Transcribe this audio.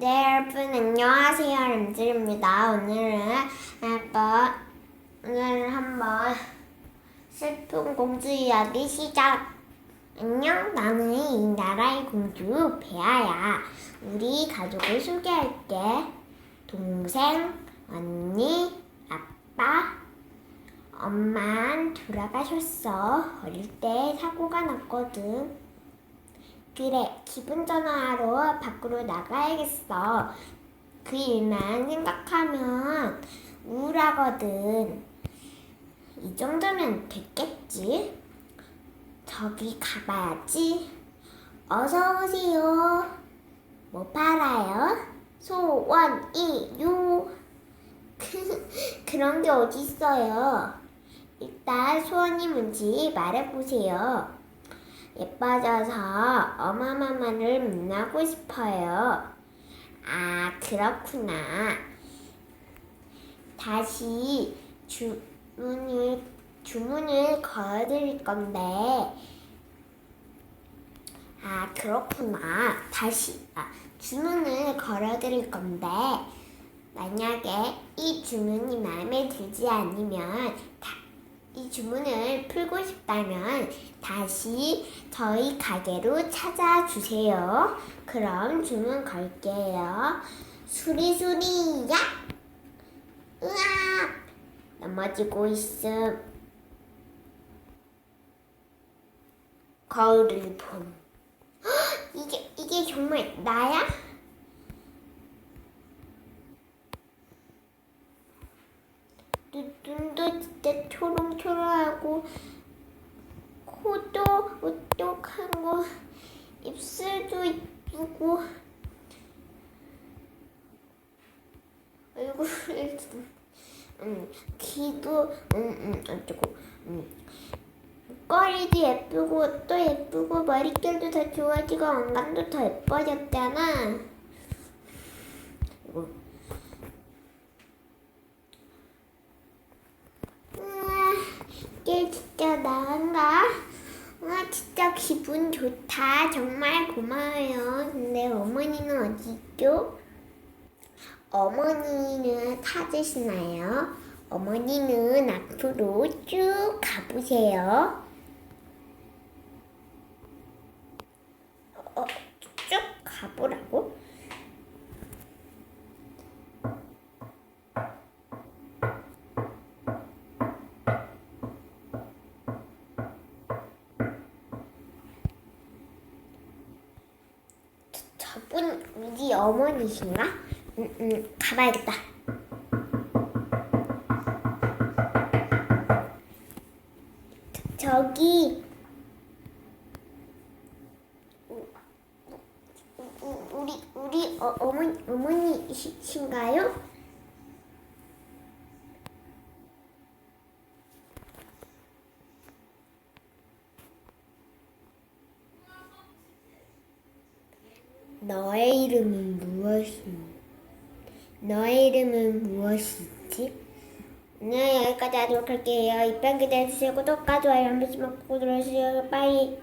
네, 여러분 안녕하세요. 람들입니다. 오늘은 한번 오늘은 한번 슬픈 공주 이야기 시작. 안녕, 나는 이 나라의 공주 베아야. 우리 가족을 소개할게. 동생, 언니, 아빠, 엄만 돌아가셨어. 어릴 때 사고가 났거든. 그래, 기분 전환하러 밖으로 나가야겠어. 그 일만 생각하면 우울하거든. 이 정도면 됐겠지? 저기 가봐야지. 어서 오세요. 뭐 팔아요? 소원이요. 그런 게 어딨어요. 일단 소원이 뭔지 말해보세요. 예뻐져서 어마마마를 만나고 싶어요. 아, 그렇구나. 다시 주문을, 주문을 걸어드릴 건데, 아, 그렇구나. 다시, 아, 주문을 걸어드릴 건데, 만약에 이 주문이 마음에 들지 않으면, 다, 이 주문을 풀고 싶다면, 다시 저희 가게로 찾아주세요. 그럼 주문 걸게요. 수리수리야! 으악! 넘어지고 있음. 거울을 봄. 헉, 이게, 이게 정말 나야? 눈- 눈도 진짜 초롱초롱하고 코도 오똑하고 입술도 이쁘고 얼굴 음 귀도 음 음 어쩌고 음 꼬리도 예쁘고 또 예쁘고 머릿결도 더 좋아지고 안감도 더 예뻐졌잖아. 이거 우와, 이게 진짜 나은가? 와, 진짜 기분 좋다. 정말 고마워요. 근데 어머니는 어디 있죠? 어머니는 찾으시나요? 어머니는 앞으로 쭉 가보세요. 어, 쭉 가보라고? 저분 우리 어머니신가? 응, 응, 가봐야겠다. 저- 우- 우리 우리 어, 어머니 어머니신가요? 너의 이름은 무엇이? 너의 이름은 무엇이지? 네, 여기까지 하도록 할게요. 입방 기대해주세요. 구독과 좋아요 한 번씩만 꼭 눌러주세요. 빠이.